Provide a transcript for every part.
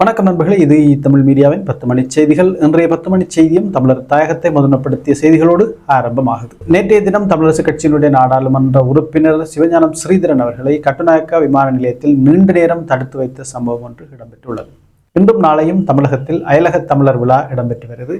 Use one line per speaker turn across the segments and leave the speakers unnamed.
வணக்கம் நண்பர்களே இது தமிழ் மீடியாவின் பத்து மணி செய்திகள். இன்றைய பத்து மணி செய்தியும் தமிழர் தாயகத்தை முதன்மைப்படுத்திய செய்திகளோடு ஆரம்பமாகுது. நேற்றைய தினம் தமிழரசு கட்சியினுடைய நாடாளுமன்ற உறுப்பினர் சிவஞானம் ஸ்ரீதரன் அவர்களை கட்டுநாயக்கா விமான நிலையத்தில் நீண்ட நேரம் தடுத்து வைத்த சம்பவம் ஒன்று இடம்பெற்றுள்ளது. இன்றும் நாளையும் தமிழகத்தில் அயலக தமிழர் விழா இடம்பெற்று வருகிறது.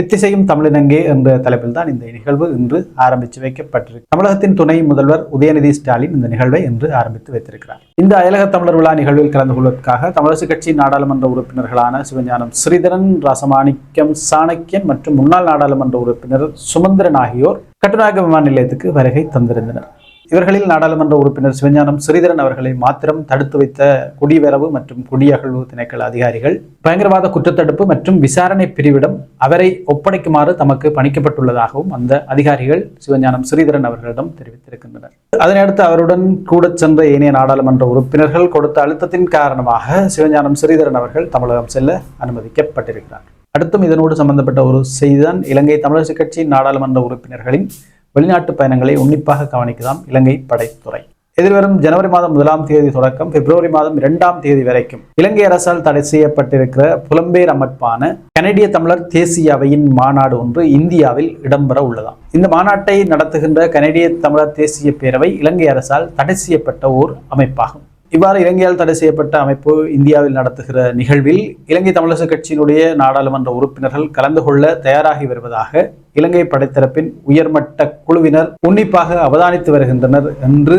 எத்திசையும் தமிழினங்கே என்ற தலைப்பில் தான் இந்த நிகழ்வு இன்று ஆரம்பித்து வைக்கப்பட்டிருக்கு. தமிழகத்தின் துணை முதல்வர் உதயநிதி ஸ்டாலின் இந்த நிகழ்வை இன்று ஆரம்பித்து வைத்திருக்கிறார். இந்த அயலக தமிழர் விழா நிகழ்வில் கலந்து கொள்வதற்காக தமிழரசு கட்சி நாடாளுமன்ற உறுப்பினர்களான சிவஞானம் ஸ்ரீதரன் ராசமாணிக்கம் சாணக்கியன் மற்றும் முன்னாள் நாடாளுமன்ற உறுப்பினர் சுமந்திரன் ஆகியோர் கட்டுநாயக விமான நிலையத்துக்கு வருகை தந்திருந்தனர். இவர்களில் நாடாளுமன்ற உறுப்பினர் சிவஞானம் ஸ்ரீதரன் அவர்களை மாத்திரம் தடுத்து வைத்த குடிவரவு மற்றும் குடியகழ்வு திணைக்கள அதிகாரிகள் பயங்கரவாத குற்றத்தடுப்பு மற்றும் விசாரணை பிரிவிடம் அவரை ஒப்படைக்குமாறு தமக்கு பணிக்கப்பட்டுள்ளதாகவும் அந்த அதிகாரிகள் சிவஞானம் ஸ்ரீதரன் அவர்களிடம் தெரிவித்திருக்கின்றனர். அதனையடுத்து அவருடன் கூட சென்ற ஏனைய நாடாளுமன்ற உறுப்பினர்கள் கொடுத்த அழுத்தத்தின் காரணமாக சிவஞானம் ஸ்ரீதரன் அவர்கள் தமிழகம் செல்ல அனுமதிக்கப்பட்டிருக்கிறார். அடுத்தும் இதனோடு சம்பந்தப்பட்ட ஒரு செய்திதான். இலங்கை தமிழரசு கட்சியின் நாடாளுமன்ற உறுப்பினர்களின் வெளிநாட்டு பயணங்களை உன்னிப்பாக கவனிக்கலாம் இலங்கை படைத்துறை. எதிர்வரும் ஜனவரி மாதம் முதலாம் தேதி தொடக்கம் பிப்ரவரி மாதம் இரண்டாம் தேதி வரைக்கும் இலங்கை அரசால் தடை செய்யப்பட்டிருக்கிற புலம்பெயர் அமைப்பான கனடிய தமிழர் தேசிய அவையின் மாநாடு ஒன்று இந்தியாவில் இடம்பெற உள்ளதாம். இந்த மாநாட்டை நடத்துகின்ற கனடிய தமிழர் தேசிய பேரவை இலங்கை அரசால் தடை செய்யப்பட்ட ஓர் அமைப்பாகும். இவ்வாறு இலங்கையால் தடை செய்யப்பட்ட அமைப்பு இந்தியாவில் நடத்துகிற நிகழ்வில் இலங்கை தமிழரசு கட்சியினுடைய நாடாளுமன்ற உறுப்பினர்கள் கலந்து கொள்ள தயாராகி வருவதாக இலங்கை படைத்தரப்பின் உயர்மட்ட குழுவினர் உன்னிப்பாக அவதானித்து வருகின்றனர் என்று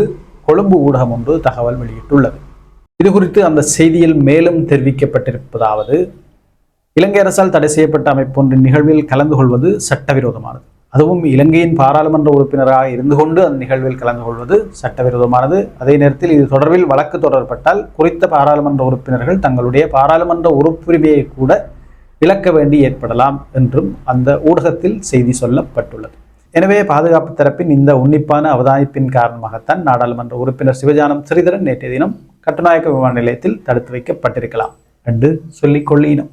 கொழும்பு ஊடகம் ஒன்று தகவல் வெளியிட்டுள்ளது. இது குறித்து அந்த செய்தியில் மேலும் தெரிவிக்கப்பட்டிருப்பதாவது இலங்கை அரசால் தடை செய்யப்பட்ட அமைப்பொன்றின் நிகழ்வில் கலந்து கொள்வது சட்டவிரோதமானது. அதுவும் இலங்கையின் பாராளுமன்ற உறுப்பினராக இருந்து கொண்டு அந்த நிகழ்வில் கலந்து கொள்வது சட்டவிரோதமானது. அதே நேரத்தில் இது தொடர்பில் வழக்கு தொடரப்பட்டால் குறித்த பாராளுமன்ற உறுப்பினர்கள் தங்களுடைய பாராளுமன்ற உறுப்புரிமையை கூட இழக்க வேண்டி ஏற்படலாம் என்றும் அந்த ஊடகத்தில் செய்தி சொல்லப்பட்டுள்ளது. எனவே பாதுகாப்பு தரப்பின் இந்த உன்னிப்பான அவதானிப்பின் காரணமாகத்தான் நாடாளுமன்ற உறுப்பினர் சிவஜானம் ஸ்ரீதரன் நேற்றைய தினம் கட்டுநாயக்க விமான நிலையத்தில் தடுத்து வைக்கப்பட்டிருக்கலாம். என்று சொல்லிக் கொள்ளினோம்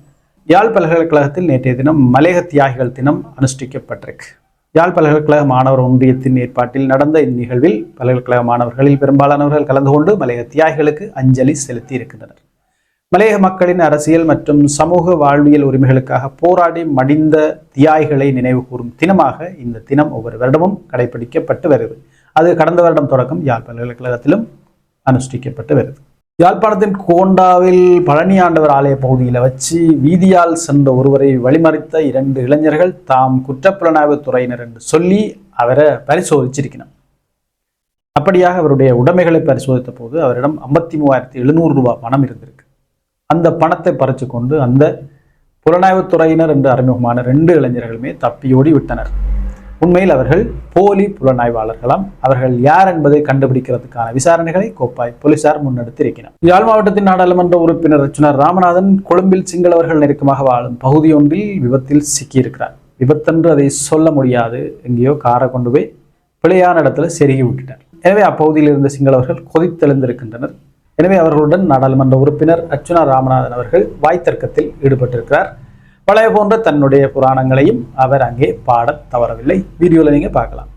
யாழ் பல்கலைக்கழகத்தில் நேற்றைய தினம் மலையக தியாகிகள் தினம் அனுஷ்டிக்கப்பட்டிருக்கு. யாழ் பல்கலைக்கழக மாணவர் ஒன்றியத்தின் ஏற்பாட்டில் நடந்த இந்நிகழ்வில் பல்கலைக்கழக மாணவர்களில் பெரும்பாலானவர்கள் கலந்து கொண்டு மலையக தியாகிகளுக்கு அஞ்சலி செலுத்தி இருக்கின்றனர் மலையக மக்களின் அரசியல் மற்றும் சமூக வாழ்வியல் உரிமைகளுக்காக போராடி மடிந்த தியாகிகளை நினைவு கூறும் தினமாக இந்த தினம் ஒவ்வொரு வருடமும் கடைபிடிக்கப்பட்டு வருகிறது. அது கடந்த வருடம் தொடக்கம் யாழ் பல்கலைக்கழகத்திலும் அனுஷ்டிக்கப்பட்டு வருது யாழ்ப்பாணத்தின் கோண்டாவில் பழனி ஆண்டவர் ஆலய பகுதியில் வச்சு வீதியால் சென்ற ஒருவரை வழிமறித்த இரண்டு இளைஞர்கள் தாம் குற்றப்புலனாய்வு துறையினர் என்று சொல்லி அவரை பரிசோதிச்சிருக்கணும் அப்படியாக அவருடைய உடைமைகளை பரிசோதித்த போது அவரிடம் ஐம்பத்தி மூவாயிரத்தி எழுநூறு ரூபாய் பணம் இருந்திருக்கு. அந்த பணத்தை பறித்து கொண்டு அந்த புலனாய்வு துறையினர் என்று அறிமுகமான ரெண்டு இளைஞர்களுமே தப்பியோடி விட்டனர். உண்மையில் அவர்கள் போலி புலனாய்வாளர்களாம். அவர்கள் யார் என்பதை கண்டுபிடிக்கிறதுக்கான விசாரணைகளை கோப்பாய் போலீசார் முன்னெடுத்திருக்கிறார் யாழ் மாவட்டத்தின் நாடாளுமன்ற உறுப்பினர் ரச்சுனர் ராமநாதன் கொழும்பில் சிங்களவர்கள் நெருக்கமாக வாழும் பகுதியொன்றில் விபத்தில் சிக்கியிருக்கிறார். விபத்தென்று அதை சொல்ல முடியாது. எங்கேயோ காரை கொண்டு போய் பிழையான இடத்துல செருகி விட்டுட்டார். எனவே அப்பகுதியில் இருந்த சிங்களவர்கள் கொதித்தெழுந்திருக்கின்றனர். எனவே அவர்களுடன் நாடாளுமன்ற உறுப்பினர் அர்ச்சுனா ராமநாதன் அவர்கள் வாய்த்தர்க்கத்தில் ஈடுபட்டிருக்கிறார். பழைய போன்ற தன்னுடைய புராணங்களையும் அவர் அங்கே பாடத் தவறவில்லை வீடியோவில் நீங்க பார்க்கலாம்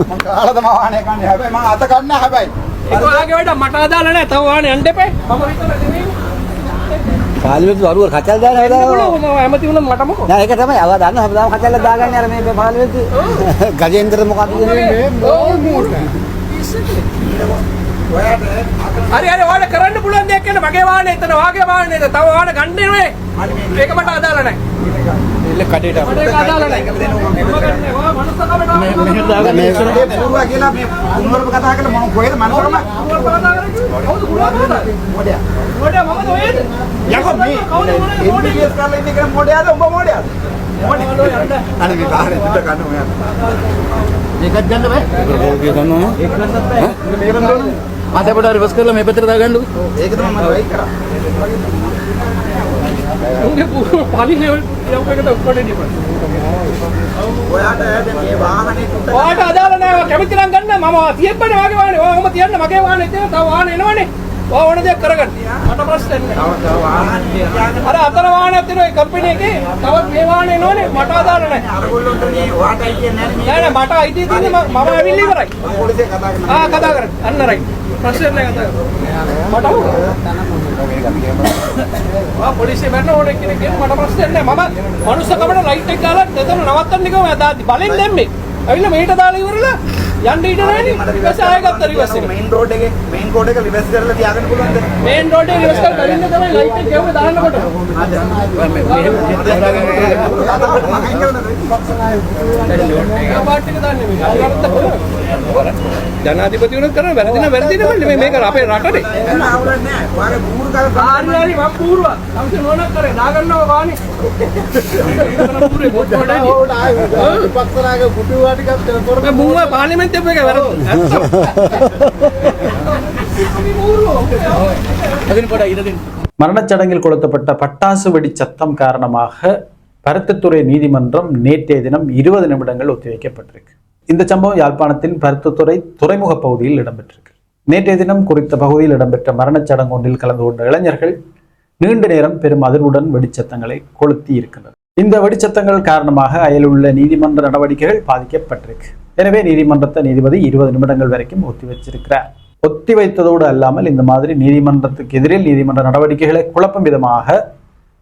මං කාලා තමයි වාහනේ කන්නේ. හැබැයි මං අත කන්න හැබැයි.
ඒක ඔයාගේ වැඩ මට අදාළ නැහැ. තව වාහනේ
පාලිමේන්තු අරුව කචල් දාන හදා
ඇමති වුණා මට මොකෝ.
නෑ ඒක තමයි අව දන්න හැමදාම කචල් දාගන්නේ අර මේ පාලිමේන්තු ගජේන්ද්‍ර මොකක්ද කියන්නේ
හරි හරි ඔයාලට කරන්න පුළුවන් දෙයක් කියන මගේ වාහනේ එතන වාගේ වාහනේ නේද? තව වාහන ගන්න නෙමෙයි. ඒක මට අදාළ නැහැ.
එල්ල කඩේට
මට ඒක අදාළ නැහැ.
මේ පුරුවා කියලා මේ උන්වරම කතා කරලා මම කොහෙද මනසරම
කවුද පුළුවන්?
මොඩයා.
මොඩේ මමද ඔයද?
යකෝ මේ
කවුද?
MBBS කරලා ඉන්නේ කියලා මොඩයාද උඹ මොඩයාද? මොඩේ. අනේ මේ කාරේ පිට ගන්න ඔයා.
මේකත් ගන්න බෑ ඒක ගන්නවා
මේක ගන්න ඕනේ.
අතපඩ රිවර්ස් කරලා මේ පැත්තට දාගන්නු
ඒක තමයි මම වෙයි කරා.
උන්ගේ පලින් යවකට ඔක්කොට ඩිපන්.
ඔයාට දැන් මේ වාහනේ තුට
ඔයාට අදාළ නැහැ. ඔයා කැමති නම් ගන්න. මම තියෙන්නේ වාගේ වාහනේ. ඔයා ඔහම තියන්න මගේ වාහනේ තියෙන තව වාහන එනවනේ. ඕන දෙයක් කරගන්න. මට ප්‍රශ්න නැහැ. අර අතර වාහනයක් තියෙන ඒ කම්පැනි එකේ තවත් මේ වාහනේ නෝනේ මට අදාළ නැහැ.
අරගොල්ලොන්ට මේ වාටයි කියන්නේ
නෑ නෑ මට අයිතිය තියෙන්නේ මම මම ඇවිල්ලා ඉවරයි.
පොලිසිය කතා කරනවා.
ආ කතා කරන්න. අන්න රයිට්. ප්‍රශ්න නැහැ කතා කරන්න. මට ආ පොලිසිය මරන ඕනේ කෙනෙක් කියන මට ප්‍රශ්න නැහැ. මම මනුස්සකමට ලයිට් එක දාලා එතන නවත්තන්න ගිහම දාති බලෙන් දැම්මේ. ඇවිල්ලා මෙහෙට දාලා ඉවරලා යන්න නෑනේ. ඊපස් ආයෙ ගත්ත රිවර්ස් එක.
මේන් රෝඩ් එකේ මේන් කෝඩ් එක රිවර්ස් කරලා තියාගන්න පුළුවන්ද?
මේන් රෝඩ් එකේ රිවර්ස් කරලා බැරින්න තමයි ලයිට් එක ගෙවම දාන්නකොට. ඒ පාට් එක දාන්නේ මේ. ජනාධිපති වුණත් කරන වැරදි නම් වැරදි නෙමෙයි මේ මේක අපේ රටේ.
එන්න අවුලක් නැහැ. වාගේ බූරු කරලා
හරි හරි මම පූර්වා. අම්සේ නෝනක් කරේ දාගන්නවා ගානේ. පූරේ බොත් වලදී.
පක්ෂරාගේ කුටුවා ටිකක් තොර
මේ මුව පාර්ලිමේන්තුවේ එක වැරද්ද.
மரணச் சடங்கில் கொளுத்தப்பட்ட பட்டாசு வெடி சத்தம் காரணமாக பருத்தித்துறை நீதிமன்றம் நேற்றைய தினம் இருபது நிமிடங்கள் ஒத்திவைக்கப்பட்டிருக்கு இந்த சம்பவம் யாழ்ப்பாணத்தின் பருத்தத்துறை துறைமுக பகுதியில் இடம்பெற்றிருக்கு. நேற்றைய தினம் குறித்த பகுதியில் இடம்பெற்ற மரணச் சடங்கு ஒன்றில் கலந்து கொண்ட இளைஞர்கள் நீண்ட நேரம் பெரும் அதிர்வுடன் வெடிச்சத்தங்களை கொளுத்தி இருக்கின்றனர். இந்த வெடிச்சத்தங்கள் காரணமாக அயலுள்ள நீதிமன்ற நடவடிக்கைகள் பாதிக்கப்பட்டிருக்கு. எனவே நீதிமன்றத்தை நீதிபதி இருபது நிமிடங்கள் வரைக்கும் ஒத்தி வச்சிருக்கிறார். ஒத்தி வைத்ததோடு அல்லாமல் இந்த மாதிரி நீதிமன்றத்துக்கு எதிரில் நீதிமன்ற நடவடிக்கைகளை குழப்பும் விதமாக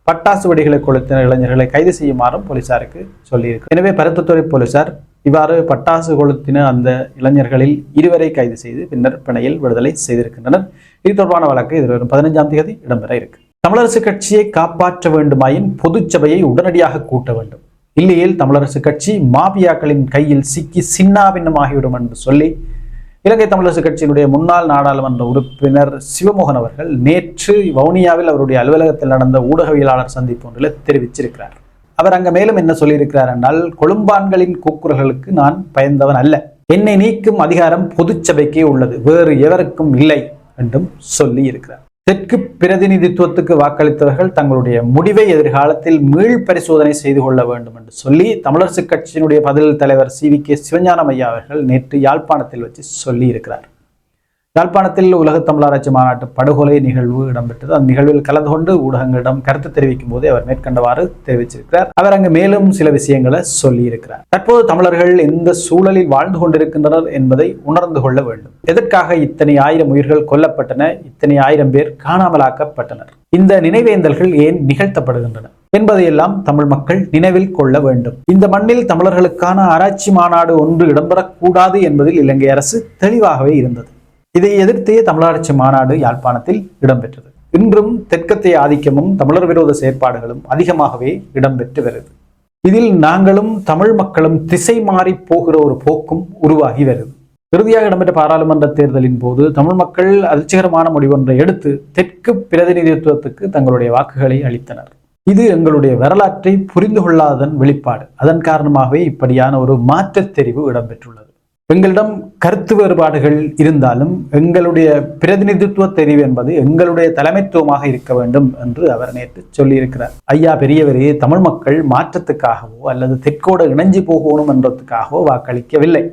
பட்டாசு வெடிகளை கொளுத்தின இளைஞர்களை கைது செய்யுமாறும் போலீசாருக்கு சொல்லியிருக்கு. எனவே பருத்தத்துறை போலீசார் இவ்வாறு பட்டாசு கொளுத்தின அந்த இளைஞர்களில் இருவரை கைது செய்து பின்னர் பிணையில் விடுதலை செய்திருக்கின்றனர். இது தொடர்பான வழக்கு எதிர்வரும் பதினைஞ்சாம் தேதி இடம்பெற இருக்கு. தமிழரசு கட்சியை காப்பாற்ற வேண்டுமாயின் பொதுச்சபையை உடனடியாக கூட்ட வேண்டும். இல்லையில் தமிழரசு கட்சி மாபியாக்களின் கையில் சிக்கி சின்னாபின்னமாகிவிடும் என்று சொல்லி இலங்கை தமிழரசு கட்சியினுடைய முன்னாள் நாடாளுமன்ற உறுப்பினர் சிவமோகன் அவர்கள் நேற்று வவுனியாவில் அவருடைய அலுவலகத்தில் நடந்த ஊடகவியலாளர் சந்திப்பு ஒன்றில் தெரிவிச்சிருக்கிறார் அவர் அங்க மேலும் என்ன சொல்லியிருக்கிறார் என்றால் கொழும்பான்களின் கூக்குரல்களுக்கு நான் பயந்தவன் அல்ல. என்னை நீக்கும் அதிகாரம் பொதுச்சபைக்கே உள்ளது. வேறு எவருக்கும் இல்லை என்றும் சொல்லி இருக்கிறார் தெற்கு பிரதிநிதித்துவத்துக்கு வாக்களித்தவர்கள் தங்களுடைய முடிவை எதிர்காலத்தில் மீள் பரிசோதனை செய்து கொள்ள வேண்டும் என்று சொல்லி தமிழரசு கட்சியினுடைய பதில் தலைவர் சி வி கே சிவஞானம் ஐயா அவர்கள் நேற்று யாழ்ப்பாணத்தில் வச்சு சொல்லி இருக்கிறார் யாழ்ப்பாணத்தில் உலகத் தமிழராட்சி மாநாட்டு படுகொலை நிகழ்வு இடம்பெற்றது. அந்த நிகழ்வில் கலந்து கொண்டு ஊடகங்களிடம் கருத்து தெரிவிக்கும் போதே அவர் மேற்கண்டவாறு தெரிவிச்சிருக்கிறார். அவர் அங்கு மேலும் சில விஷயங்களை சொல்லி இருக்கிறார் தற்போது தமிழர்கள் எந்த சூழலில் வாழ்ந்து கொண்டிருக்கின்றனர் என்பதை உணர்ந்து கொள்ள வேண்டும். எதற்காக இத்தனை ஆயிரம் உயிர்கள் கொல்லப்பட்டன? இத்தனை ஆயிரம் பேர் காணாமலாக்கப்பட்டனர்? இந்த நினைவேந்தல்கள் ஏன் நிகழ்த்தப்படுகின்றன? என்பதையெல்லாம் தமிழ் மக்கள் நினைவில் கொள்ள வேண்டும். இந்த மண்ணில் தமிழர்களுக்கான ஆராய்ச்சி மாநாடு ஒன்று இடம்பெறக்கூடாது என்பதில் இலங்கை அரசு தெளிவாகவே இருந்தது. இதை எதிர்த்தே தமிழராட்சி மாநாடு யாழ்ப்பாணத்தில் இடம்பெற்றது. இன்றும் தெற்கத்தை ஆதிக்கமும் தமிழர் விரோத செயற்பாடுகளும் அதிகமாகவே இடம்பெற்று வருது. இதில் நாங்களும் தமிழ் மக்களும் திசை மாறி போகிற ஒரு போக்கும் உருவாகி வருது. இறுதியாக இடம்பெற்ற பாராளுமன்ற தேர்தலின் போது தமிழ் மக்கள் அதிர்ச்சிகரமான முடிவொன்றை எடுத்து தெற்கு பிரதிநிதித்துவத்துக்கு தங்களுடைய வாக்குகளை அளித்தனர். இது எங்களுடைய வரலாற்றை புரிந்து கொள்ளாததன் வெளிப்பாடு. அதன் காரணமாகவே இப்படியான ஒரு மாற்றுத் தெரிவு இடம்பெற்றுள்ளது. எங்களிடம் கருத்து வேறுபாடுகள் இருந்தாலும் எங்களுடைய பிரதிநிதித்துவ தெரிவு என்பது எங்களுடைய தலைமைத்துவமாக இருக்க வேண்டும் என்று அவர் நேற்று சொல்லியிருக்கிறார். ஐயா பெரியவரே தமிழ் மக்கள் மாற்றத்துக்காகவோ அல்லது தெற்கோடு இணைஞ்சு போகணும் என்றதுக்காகவோ வாக்களிக்கவில்லை.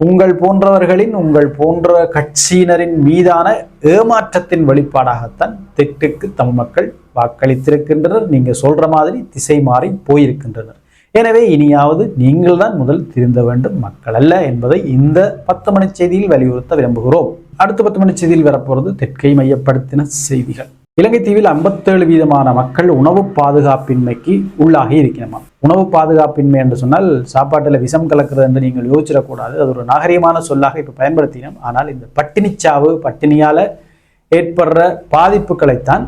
உங்கள் போன்றவர்களின் உங்கள் போன்ற கட்சியினரின் மீதான ஏமாற்றத்தின் வெளிப்பாடாகத்தான் தெற்குக்கு தமிழ் மக்கள் வாக்களித்திருக்கின்றனர். நீங்க சொல்ற மாதிரி திசை மாறி போயிருக்கின்றனர். எனவே இனியாவது நீங்கள் தான் முதல் திருந்த வேண்டும் மக்கள் அல்ல என்பதை இந்த பத்து மணி செய்தியில் வலியுறுத்த விரும்புகிறோம். அடுத்த பத்து மணி செய்தியில் வரப்போகிறது தெற்கை மையப்படுத்தின செய்திகள். இலங்கை தீவில் 57 வீதமான மக்கள் உணவு பாதுகாப்பின்மைக்கு உள்ளாகி இருக்கிறோமா உணவு பாதுகாப்பின்மை என்று சொன்னால் சாப்பாட்டில் விஷம் கலக்கிறது என்று நீங்கள் யோசிச்சிடக்கூடாது. அது ஒரு நாகரீகமான சொல்லாக இப்போ பயன்படுத்தினோம். ஆனால் இந்த பட்டினிச்சாவு பட்டினியால் ஏற்படுற பாதிப்புகளைத்தான்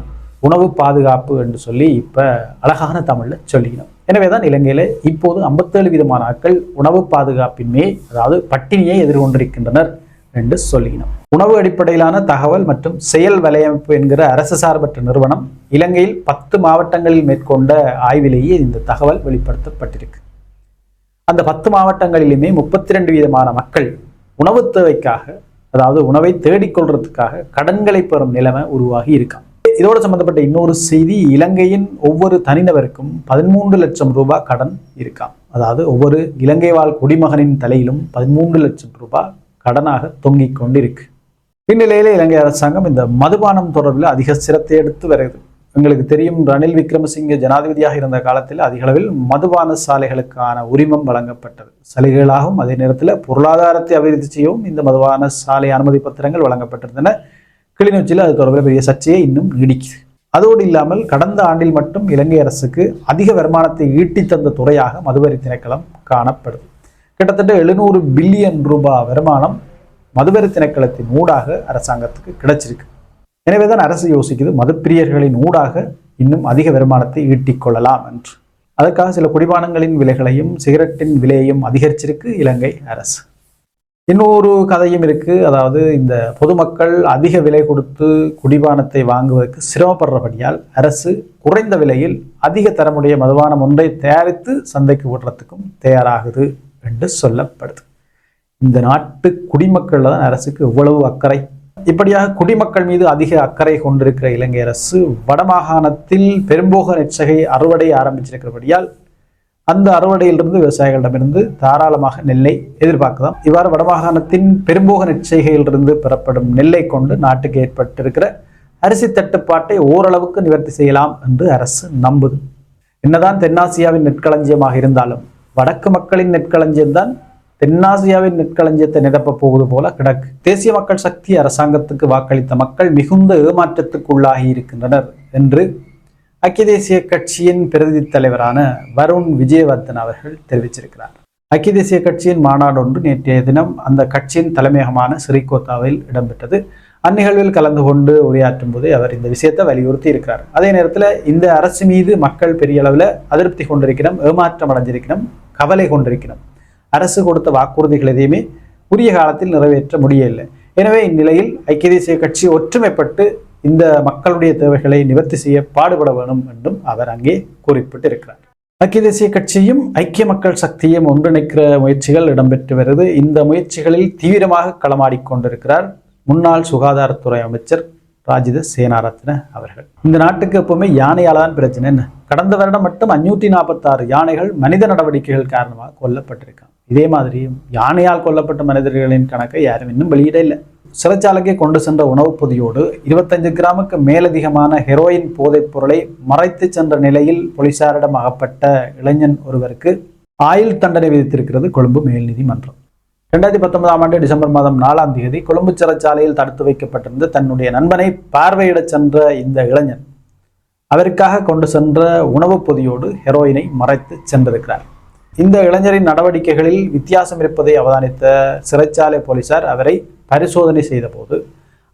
உணவு பாதுகாப்பு என்று சொல்லி இப்போ அழகான தமிழில் சொல்லிக்கணும் எனவே தான் இலங்கையில இப்போது 57 விதமான ஆட்கள் உணவு பாதுகாப்பின்மையை அதாவது பட்டினியை எதிர்கொண்டிருக்கின்றனர் என்று சொல்லினோம் உணவு அடிப்படையிலான தகவல் மற்றும் செயல் வலையமைப்பு என்கிற அரசு சார்பற்ற நிறுவனம் இலங்கையில் பத்து மாவட்டங்களில் மேற்கொண்ட ஆய்விலேயே இந்த தகவல் வெளிப்படுத்தப்பட்டிருக்கு. அந்த பத்து மாவட்டங்களிலுமே முப்பத்தி ரெண்டு வீதமான மக்கள் உணவு தேவைக்காக அதாவது உணவை தேடிக்கொள்றதுக்காக கடன்களை பெறும் நிலைமை உருவாகி இருக்காம். இதோடு சம்பந்தப்பட்ட இன்னொரு செய்தி இலங்கையின் ஒவ்வொரு தனிநபருக்கும் பதிமூன்று லட்சம் ரூபாய் கடன் இருக்காம் அதாவது ஒவ்வொரு இலங்கை வாழ் குடிமகனின் தலையிலும் பதிமூன்று லட்சம் ரூபாய் கடனாக தொங்கிக் கொண்டிருக்கு. இந்நிலையில இலங்கை அரசாங்கம் இந்த மதுபானம் தொடர்பில் அதிக சிரத்தை எடுத்து வருகிறது எங்களுக்கு தெரியும் ரணில் விக்ரமசிங்கே ஜனாதிபதியாக இருந்த காலத்தில் அதிக அளவில் மதுபான சாலைகளுக்கான உரிமம் வழங்கப்பட்டது. சலுகைகளாகவும் அதே நேரத்தில் பொருளாதாரத்தை அபிவிருத்தி செய்யவும் இந்த மதுபான சாலை அனுமதி பத்திரங்கள் வழங்கப்பட்டிருந்தன. கிளிநொச்சியில் அது தொடர்பில் பெரிய சர்ச்சையே இன்னும் நீடிக்குது. அதோடு இல்லாமல் கடந்த ஆண்டில் மட்டும் இலங்கை அரசுக்கு அதிக வருமானத்தை ஈட்டி தந்த துறையாக மதுவரி திணைக்களம் காணப்படுது. கிட்டத்தட்ட எழுநூறு பில்லியன் ரூபாய் வருமானம் மதுவரி திணைக்களத்தின் ஊடாக அரசாங்கத்துக்கு கிடைச்சிருக்கு. எனவேதான் அரசு யோசிக்குது மதுப்பிரியர்களின் ஊடாக இன்னும் அதிக வருமானத்தை ஈட்டிக்கொள்ளலாம் என்று. அதற்காக சில குடிபானங்களின் விலைகளையும் சிகரெட்டின் விலையையும் அதிகரிச்சிருக்கு இலங்கை அரசு. இன்னொரு கதையும் இருக்கு. அதாவது இந்த பொதுமக்கள் அதிக விலை கொடுத்து குடிபானத்தை வாங்குவதற்கு சிரமப்படுறபடியால் அரசு குறைந்த விலையில் அதிக தரமுடைய மதுபானம் ஒன்றை தயாரித்து சந்தைக்கு விடுறதுக்கும் தயாராகுது என்று சொல்லப்படுது. இந்த நாட்டு குடிமக்கள் தான் அரசுக்கு எவ்வளவு அக்கறை. இப்படியாக குடிமக்கள் மீது அதிக அக்கறை கொண்டிருக்கிற இலங்கை அரசு வடமாகாணத்தில் பெரும்போக நெச்சகை அறுவடை ஆரம்பிச்சிருக்கிறபடியால் அந்த அறுவடையிலிருந்து விவசாயிகளிடமிருந்து தாராளமாக நெல்லை எதிர்பார்க்கலாம். இவ்வாறு வடமாகாணத்தின் பெரும்போக நெற்செய்கையிலிருந்து பெறப்படும் நெல்லை கொண்டு நாட்டுக்கு ஏற்பட்டிருக்கிற அரிசி தட்டுப்பாட்டை ஓரளவுக்கு நிவர்த்தி செய்யலாம் என்று அரசு நம்புது. என்னதான் தென்னாசியாவின் நெற்களஞ்சியமாக இருந்தாலும் வடக்கு மக்களின் நெற்களஞ்சியம்தான் தென்னாசியாவின் நெற்களஞ்சியத்தை நிரப்பப் போவது போல கிடக்கு. தேசிய மக்கள் சக்தி அரசாங்கத்துக்கு வாக்களித்த மக்கள் மிகுந்த ஏமாற்றத்துக்கு உள்ளாகி இருக்கின்றனர் என்று ஐக்கிய தேசிய கட்சியின் பிரதி தலைவரான வருண் விஜயவர்தன் அவர்கள் தெரிவிச்சிருக்கிறார் ஐக்கிய தேசிய கட்சியின் மாநாடு ஒன்று நேற்றைய தினம் அந்த கட்சியின் தலைமையகமான ஸ்ரீகோத்தாவில் இடம்பெற்றது. அந்நிகழ்வில் கலந்து கொண்டு உரையாற்றும் போது அவர் இந்த விஷயத்தை வலியுறுத்தி இருக்கிறார். அதே நேரத்தில் இந்த அரசு மீது மக்கள் பெரிய அளவில் அதிருப்தி கொண்டிருக்கிறோம் ஏமாற்றம் அடைஞ்சிருக்கிறோம் கவலை கொண்டிருக்கிறோம் அரசு கொடுத்த வாக்குறுதிகள் எதையுமே உரிய காலத்தில் நிறைவேற்ற முடியவில்லை. எனவே இந்நிலையில் ஐக்கிய தேசிய கட்சி ஒற்றுமைப்பட்டு இந்த மக்களுடைய தேவைகளை நிவர்த்தி செய்ய பாடுபட வேணும் என்றும் அவர் அங்கே குறிப்பிட்டிருக்கிறார். ஐக்கிய தேசிய கட்சியும் ஐக்கிய மக்கள் சக்தியும் ஒன்றிணைக்கிற முயற்சிகள் இடம்பெற்று வருது. இந்த முயற்சிகளில் தீவிரமாக களமாடிக்கொண்டிருக்கிறார் முன்னாள் சுகாதாரத்துறை அமைச்சர் ராஜித சேனாரத்ன அவர்கள். இந்த நாட்டுக்கு எப்பவுமே யானையால தான் பிரச்சனை என்ன? கடந்த வருடம் மட்டும் அஞ்சூற்றி நாற்பத்தாறு யானைகள் மனித நடவடிக்கைகள் காரணமாக கொல்லப்பட்டிருக்காங்க. இதே மாதிரி யானையால் கொல்லப்பட்ட மனிதர்களின் கணக்கை யாரும் இன்னும் வெளியிட இல்லை சிறைச்சாலைக்கு கொண்டு சென்ற உணவுப் பொதியோடு இருபத்தஞ்சு கிராமுக்கு மேலதிகமான ஹெரோயின் போதைப் பொருளை மறைத்து சென்ற நிலையில் போலீசாரிடம் அகப்பட்ட இளைஞன் ஒருவருக்கு ஆயுள் தண்டனை விதித்திருக்கிறது கொழும்பு மேல் நீதிமன்றம். ரெண்டாயிரத்தி பத்தொன்பதாம் ஆண்டு டிசம்பர் மாதம் நாலாம் தேதி கொழும்பு சிறைச்சாலையில் தடுத்து வைக்கப்பட்டிருந்த தன்னுடைய நண்பனை பார்வையிடச் சென்ற இந்த இளைஞன் அவருக்காக கொண்டு சென்ற உணவுப் பொதியோடு ஹெரோயினை மறைத்து சென்றிருக்கிறார். இந்த இளைஞரின் நடவடிக்கைகளில் வித்தியாசம் இருப்பதை அவதானித்த சிறைச்சாலை போலீசார் அவரை பரிசோதனை செய்தபோது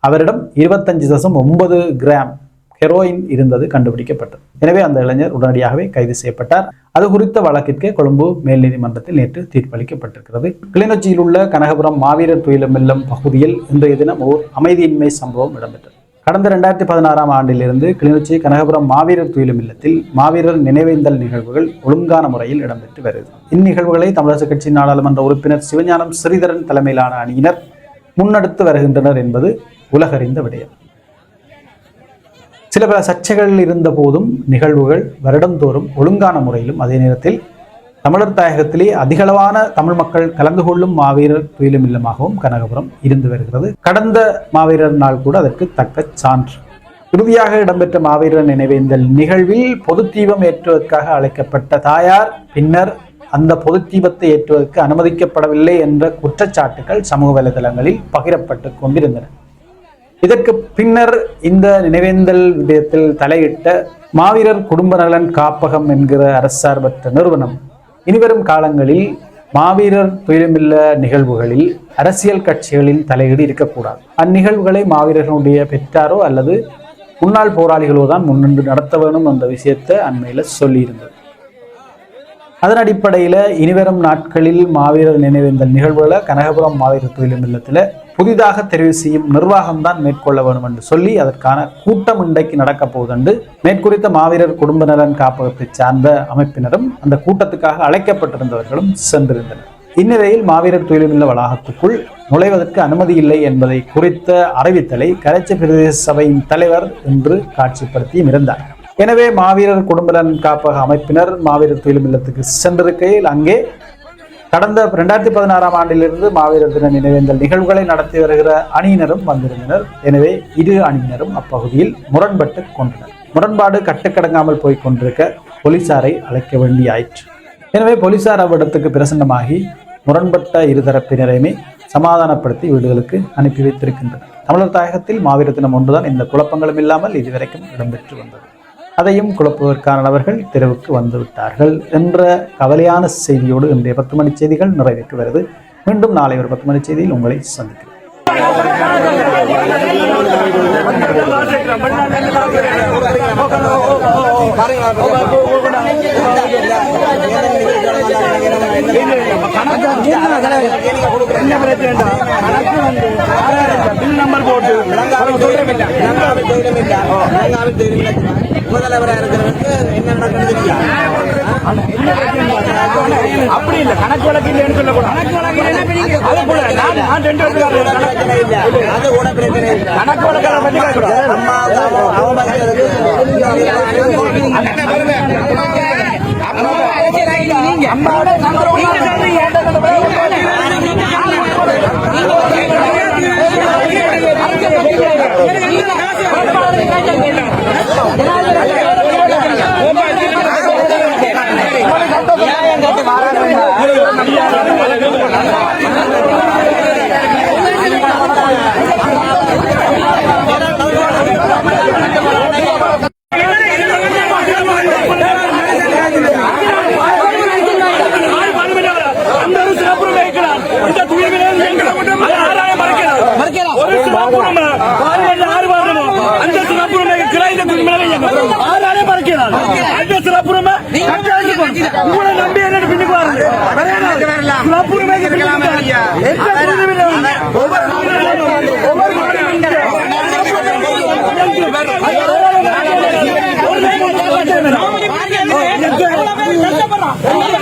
அவரிடம் இருபத்தஞ்சு தசம் ஒன்பது கிராம் ஹெரோயின் இருந்தது கண்டுபிடிக்கப்பட்டது. எனவே அந்த இளைஞர் உடனடியாகவே கைது செய்யப்பட்டார். அது குறித்த வழக்கிற்கு கொழும்பு மேல் நீதிமன்றத்தில் நேற்று தீர்ப்பளிக்கப்பட்டிருக்கிறது. கிளிநொச்சியில் உள்ள கனகபுரம் மாவீரர் துயிலமில்லம் பகுதியில் இன்றைய தினம் ஓர் அமைதியின்மை சம்பவம் இடம்பெற்றது. கடந்த ரெண்டாயிரத்தி பதினாறாம் ஆண்டிலிருந்து கிளிநொச்சி கனகபுரம் மாவீரர் துயிலும் இல்லத்தில் மாவீரர் நினைவேந்தல் நிகழ்வுகள் ஒழுங்கான முறையில் இடம்பெற்று வருகிறது. இந்நிகழ்வுகளை தமிழரசு கட்சி நாடாளுமன்ற உறுப்பினர் சிவஞானம் ஸ்ரீதரன் தலைமையிலான அணியினர் முன்னெடுத்து வருகின்றனர் என்பது உலகறிந்த விடயம். சில பல சர்ச்சைகள் இருந்த போதும் நிகழ்வுகள் வருடந்தோறும் ஒழுங்கான முறையிலும் அதே நேரத்தில் தமிழர் தாயகத்திலே அதிகளவான தமிழ் மக்கள் கலந்து கொள்ளும் மாவீரர் துயிலும் இல்லமாகவும் கனகபுரம் இருந்து வருகிறது. கடந்த மாவீரர் நாள் கூட அதற்கு தக்க சான்று. இறுதியாக இடம்பெற்ற மாவீரர் நினைவேந்தல் நிகழ்வில் பொது தீபம் ஏற்றுவதற்காக அழைக்கப்பட்ட தாயார் பின்னர் அந்த பொது தீபத்தை ஏற்றுவதற்கு அனுமதிக்கப்படவில்லை என்ற குற்றச்சாட்டுகள் சமூக வலைதளங்களில் பகிரப்பட்டு கொண்டிருந்தன. இதற்கு பின்னர் இந்த நினைவேந்தல் விடயத்தில் தலையிட்ட மாவீரர் குடும்ப நலன் காப்பகம் என்கிற அரசார்பற்ற நிறுவனம் இனிவரும் காலங்களில் மாவீரர் துயரமில்ல நிகழ்வுகளில் அரசியல் கட்சிகளின் தலையீடு இருக்கக்கூடாது. அந்நிகழ்வுகளை மாவீரர்களுடைய பெற்றாரோ அல்லது முன்னாள் போராளிகளோ தான் முன்னின்று நடத்த வேணும் அந்த விஷயத்தை அண்மையில் சொல்லியிருந்தது. அதன் அடிப்படையில் இனிவரும் நாட்களில் மாவீரர் நினைவேந்தல் நிகழ்வுகளை கனகபுரம் மாவீரர் தொழிலும் இல்லத்தில் புதிதாக தெரிவு செய்யும் நிர்வாகம்தான் மேற்கொள்ள வேண்டும் என்று சொல்லி அதற்கான கூட்டம் இன்றைக்கு நடக்க போவதுண்டு மேற்குறித்த மாவீரர் குடும்ப நலன் காப்பகத்தை சார்ந்த அமைப்பினரும் அந்த கூட்டத்துக்காக அழைக்கப்பட்டிருந்தவர்களும் சென்றிருந்தனர். இந்நிலையில் மாவீரர் துயிலுமில்ல வளாகத்துக்குள் நுழைவதற்கு அனுமதி இல்லை என்பதை குறித்த அறிவித்தலை கரைச்சி பிரதேச சபையின் தலைவர் என்று காட்சிப்படுத்தியும் இருந்தார். எனவே மாவீரர் குடும்பநலன் காப்பக அமைப்பினர் மாவீரர் துயிலும் இல்லத்துக்கு சென்றிருக்கையில் அங்கே கடந்த ரெண்டாயிரத்தி பதினாறாம் ஆண்டிலிருந்து மாவீரர் தின நினைவேந்தல் நிகழ்வுகளை நடத்தி வருகிற அணியினரும் வந்திருந்தனர். எனவே இரு அணியினரும் அப்பகுதியில் முரண்பட்டு கொண்டனர். முரண்பாடு கட்டுக்கடங்காமல் போய்க் கொண்டிருக்க போலீசாரை அழைக்க வேண்டியாயிற்று. எனவே போலீசார் அவ்விடத்துக்கு பிரசன்னமாகி முரண்பட்ட இருதரப்பினரையுமே சமாதானப்படுத்தி வீடுகளுக்கு அனுப்பி வைத்திருக்கின்றனர். தமிழர் தாயகத்தில் மாவீர தினம் ஒன்றுதான் இந்த குழப்பங்களும் இல்லாமல் இதுவரைக்கும் இடம்பெற்று வந்தது. அதையும் குழப்புவதற்கான நபர்கள் தெருவுக்கு வந்துவிட்டார்கள் என்ற கவலையான செய்தியோடு இன்றைய பத்து மணி செய்திகள் நிறைவேற்று வருது மீண்டும் நாளை ஒரு பத்து மணி செய்தியில் உங்களை சந்திக்கிறேன்.
முதல்வராக இருக்கிறவருக்கு என்ன நடக்குது
அப்படி இல்ல கணக்கு வழக்கு இல்லைன்னு சொல்லக்கூடாது
பிரச்சனை? அது கூட பிரச்சனை
கணக்கு வழக்கெல்லாம் பத்தி கேட்கக்கூடாது
அம்மா
அந்த ஒரு தம்பி என்னோட பின்னுக்கு வரலாம் ஒவ்வொரு